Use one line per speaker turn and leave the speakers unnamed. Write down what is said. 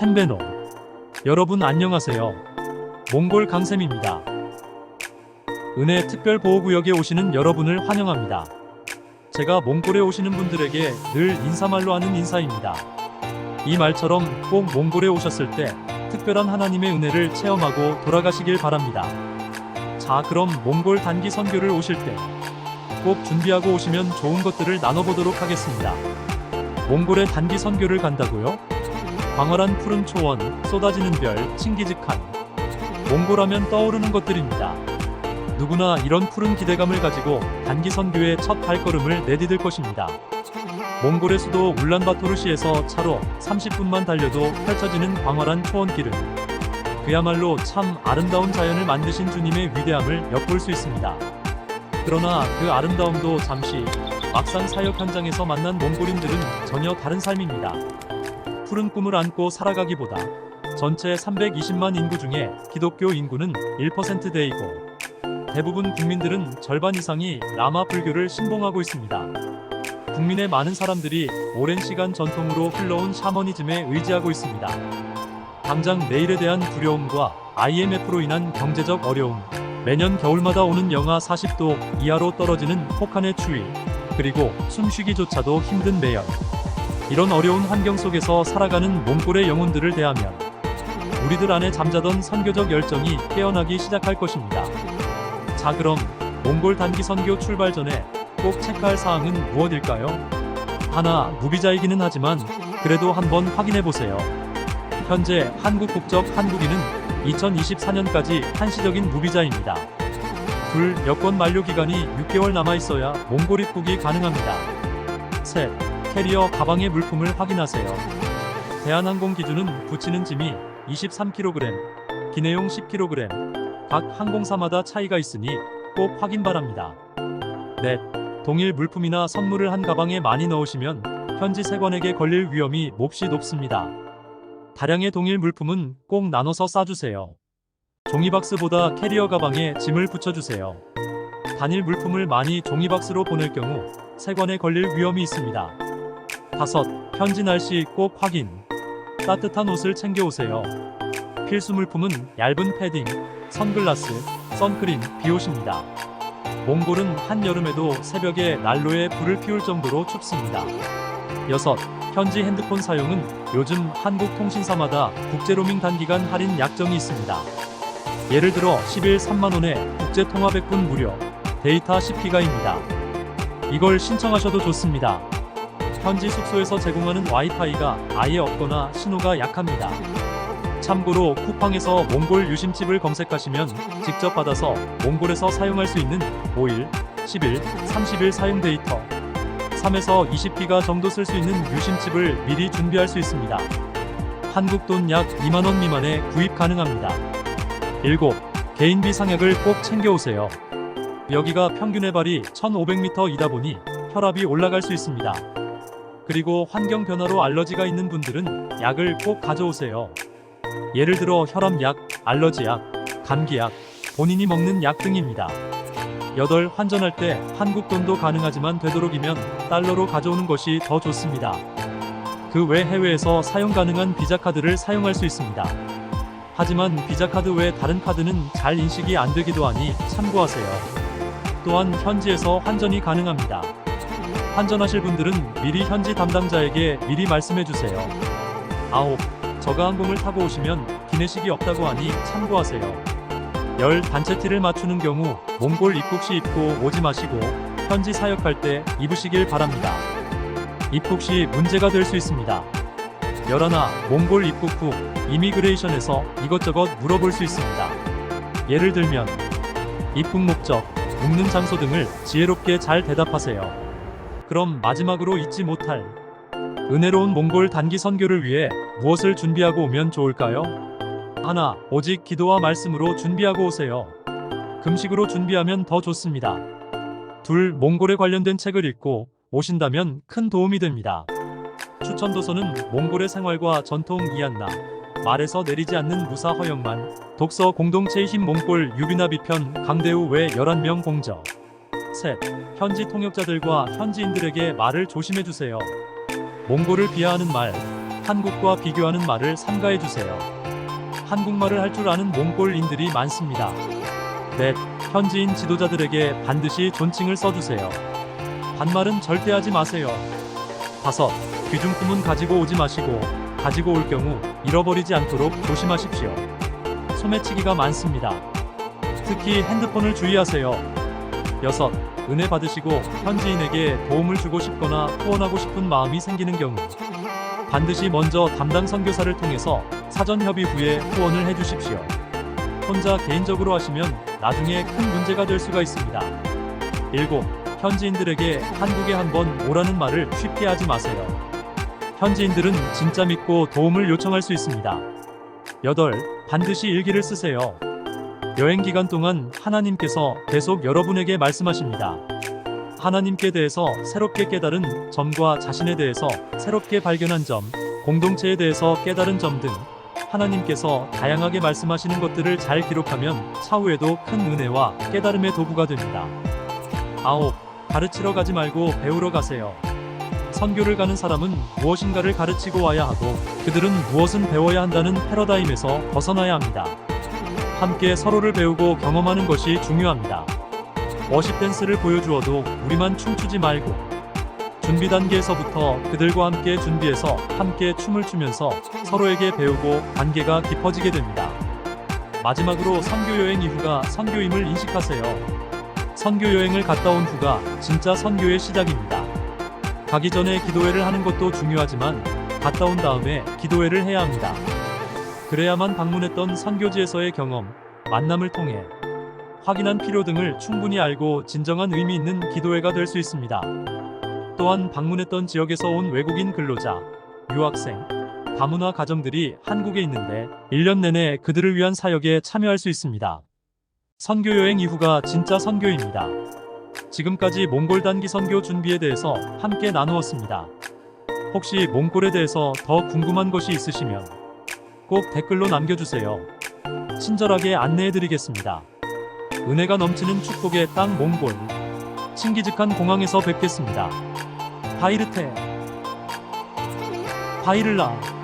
샘베노. 여러분 안녕하세요. 몽골 강샘입니다. 은혜 특별 보호구역에 오시는 여러분을 환영합니다. 제가 몽골에 오시는 분들에게 늘 인사말로 하는 인사입니다. 이 말처럼 꼭 몽골에 오셨을 때 특별한 하나님의 은혜를 체험하고 돌아가시길 바랍니다. 자, 그럼 몽골 단기 선교를 오실 때 꼭 준비하고 오시면 좋은 것들을 나눠보도록 하겠습니다. 몽골에 단기 선교를 간다고요? 광활한 푸른 초원, 쏟아지는 별, 칭기즈칸. 몽골하면 떠오르는 것들입니다. 누구나 이런 푸른 기대감을 가지고 단기 선교의 첫 발걸음을 내디딜 것입니다. 몽골의 수도 울란바토르시에서 차로 30분만 달려도 펼쳐지는 광활한 초원길은 그야말로 참 아름다운 자연을 만드신 주님의 위대함을 엿볼 수 있습니다. 그러나 그 아름다움도 잠시 막상 사역 현장에서 만난 몽골인들은 전혀 다른 삶입니다. 푸른 꿈을 안고 살아가기보다 전체 320만 인구 중에 기독교 인구는 1%대이고 대부분 국민들은 절반 이상이 라마 불교를 신봉하고 있습니다. 국민의 많은 사람들이 오랜 시간 전통으로 흘러온 샤머니즘에 의지하고 있습니다. 당장 내일에 대한 두려움과 IMF로 인한 경제적 어려움, 매년 겨울마다 오는 영하 40도 이하로 떨어지는 폭한의 추위, 그리고 숨쉬기조차도 힘든 매연. 이런 어려운 환경 속에서 살아가는 몽골의 영혼들을 대하면 우리들 안에 잠자던 선교적 열정이 깨어나기 시작할 것입니다. 자 그럼 몽골 단기 선교 출발 전에 꼭 체크할 사항은 무엇일까요? 하나 무비자이기는 하지만 그래도 한번 확인해 보세요. 현재 한국 국적 한국인은 2024년까지 한시적인 무비자입니다. 둘 여권 만료 기간이 6개월 남아 있어야 몽골 입국이 가능합니다. 셋 캐리어 가방의 물품을 확인하세요. 대한항공 기준은 붙이는 짐이 23kg, 기내용 10kg, 각 항공사마다 차이가 있으니 꼭 확인 바랍니다. 넷 동일 물품이나 선물을 한 가방에 많이 넣으시면 현지 세관에게 걸릴 위험이 몹시 높습니다. 다량의 동일 물품은 꼭 나눠서 싸주세요. 종이박스보다 캐리어 가방에 짐을 붙여주세요. 단일 물품을 많이 종이박스로 보낼 경우 세관에 걸릴 위험이 있습니다. 다섯, 현지 날씨 꼭 확인. 따뜻한 옷을 챙겨오세요. 필수 물품은 얇은 패딩, 선글라스, 선크림, 비옷입니다. 몽골은 한여름에도 새벽에 난로에 불을 피울 정도로 춥습니다. 여섯, 현지 핸드폰 사용은 요즘 한국 통신사마다 국제 로밍 단기간 할인 약정이 있습니다. 예를 들어 10일 3만원에 국제 통화 100분 무료, 데이터 10기가입니다. 이걸 신청하셔도 좋습니다. 현지 숙소에서 제공하는 와이파이가 아예 없거나 신호가 약합니다. 참고로 쿠팡에서 몽골 유심칩을 검색하시면 직접 받아서 몽골에서 사용할 수 있는 5일, 10일, 30일 사용 데이터 3에서 20기가 정도 쓸 수 있는 유심칩을 미리 준비할 수 있습니다. 한국 돈 약 2만원 미만에 구입 가능합니다. 7. 개인비 상약을 꼭 챙겨오세요. 여기가 평균 해발이 1500m이다 보니 혈압이 올라갈 수 있습니다. 그리고 환경 변화로 알러지가 있는 분들은 약을 꼭 가져오세요. 예를 들어 혈압약, 알러지약, 감기약, 본인이 먹는 약 등입니다. 8. 환전할 때 한국 돈도 가능하지만 되도록이면 달러로 가져오는 것이 더 좋습니다. 그 외 해외에서 사용 가능한 비자 카드를 사용할 수 있습니다. 하지만 비자 카드 외 다른 카드는 잘 인식이 안 되기도 하니 참고하세요. 또한 현지에서 환전이 가능합니다. 환전하실 분들은 미리 현지 담당자에게 미리 말씀해 주세요. 9. 저가 항공을 타고 오시면 기내식이 없다고 하니 참고하세요. 열 단체 티를 맞추는 경우 몽골 입국 시 입고 오지 마시고 현지 사역할 때 입으시길 바랍니다. 입국 시 문제가 될 수 있습니다. 열하나 몽골 입국 후 이미그레이션에서 이것저것 물어볼 수 있습니다. 예를 들면 입국 목적, 묵는 장소 등을 지혜롭게 잘 대답하세요. 그럼 마지막으로 잊지 못할 은혜로운 몽골 단기 선교를 위해 무엇을 준비하고 오면 좋을까요? 하나, 오직 기도와 말씀으로 준비하고 오세요. 금식으로 준비하면 더 좋습니다. 둘, 몽골에 관련된 책을 읽고 오신다면 큰 도움이 됩니다. 추천 도서는 몽골의 생활과 전통 이안나, 말에서 내리지 않는 무사 허영만, 독서 공동체의 힘 몽골 유비나 비 편 강대우 외 11명 공저. 셋, 현지 통역자들과 현지인들에게 말을 조심해 주세요. 몽골을 비하하는 말, 한국과 비교하는 말을 삼가해 주세요. 한국말을 할 줄 아는 몽골인들이 많습니다. 넷. 현지인 지도자들에게 반드시 존칭을 써주세요. 반말은 절대 하지 마세요. 다섯. 귀중품은 가지고 오지 마시고 가지고 올 경우 잃어버리지 않도록 조심하십시오. 소매치기가 많습니다. 특히 핸드폰을 주의하세요. 여섯. 은혜 받으시고 현지인에게 도움을 주고 싶거나 후원하고 싶은 마음이 생기는 경우 반드시 먼저 담당 선교사를 통해서 사전 협의 후에 후원을 해주십시오. 혼자 개인적으로 하시면 나중에 큰 문제가 될 수가 있습니다. 7. 현지인들에게 한국에 한번 오라는 말을 쉽게 하지 마세요. 현지인들은 진짜 믿고 도움을 요청할 수 있습니다. 8. 반드시 일기를 쓰세요. 여행 기간 동안 하나님께서 계속 여러분에게 말씀하십니다. 하나님께 대해서 새롭게 깨달은 점과 자신에 대해서 새롭게 발견한 점, 공동체에 대해서 깨달은 점 등 하나님께서 다양하게 말씀하시는 것들을 잘 기록하면 차후에도 큰 은혜와 깨달음의 도구가 됩니다. 아홉, 가르치러 가지 말고 배우러 가세요. 선교를 가는 사람은 무엇인가를 가르치고 와야 하고 그들은 무엇은 배워야 한다는 패러다임에서 벗어나야 합니다. 함께 서로를 배우고 경험하는 것이 중요합니다. 워십 댄스를 보여주어도 우리만 춤추지 말고 준비 단계에서부터 그들과 함께 준비해서 함께 춤을 추면서 서로에게 배우고 관계가 깊어지게 됩니다. 마지막으로 선교 여행 이후가 선교임을 인식하세요. 선교 여행을 갔다 온 후가 진짜 선교의 시작입니다. 가기 전에 기도회를 하는 것도 중요하지만 갔다 온 다음에 기도회를 해야 합니다. 그래야만 방문했던 선교지에서의 경험, 만남을 통해 확인한 필요 등을 충분히 알고 진정한 의미 있는 기도회가 될 수 있습니다. 또한 방문했던 지역에서 온 외국인 근로자, 유학생, 다문화 가정들이 한국에 있는데 1년 내내 그들을 위한 사역에 참여할 수 있습니다. 선교 여행 이후가 진짜 선교입니다. 지금까지 몽골 단기 선교 준비에 대해서 함께 나누었습니다. 혹시 몽골에 대해서 더 궁금한 것이 있으시면 꼭 댓글로 남겨주세요. 친절하게 안내해 드리겠습니다. 은혜가 넘치는 축복의 땅 몽골. 신기직한 공항에서 뵙겠습니다. 바이르테. 바이를라.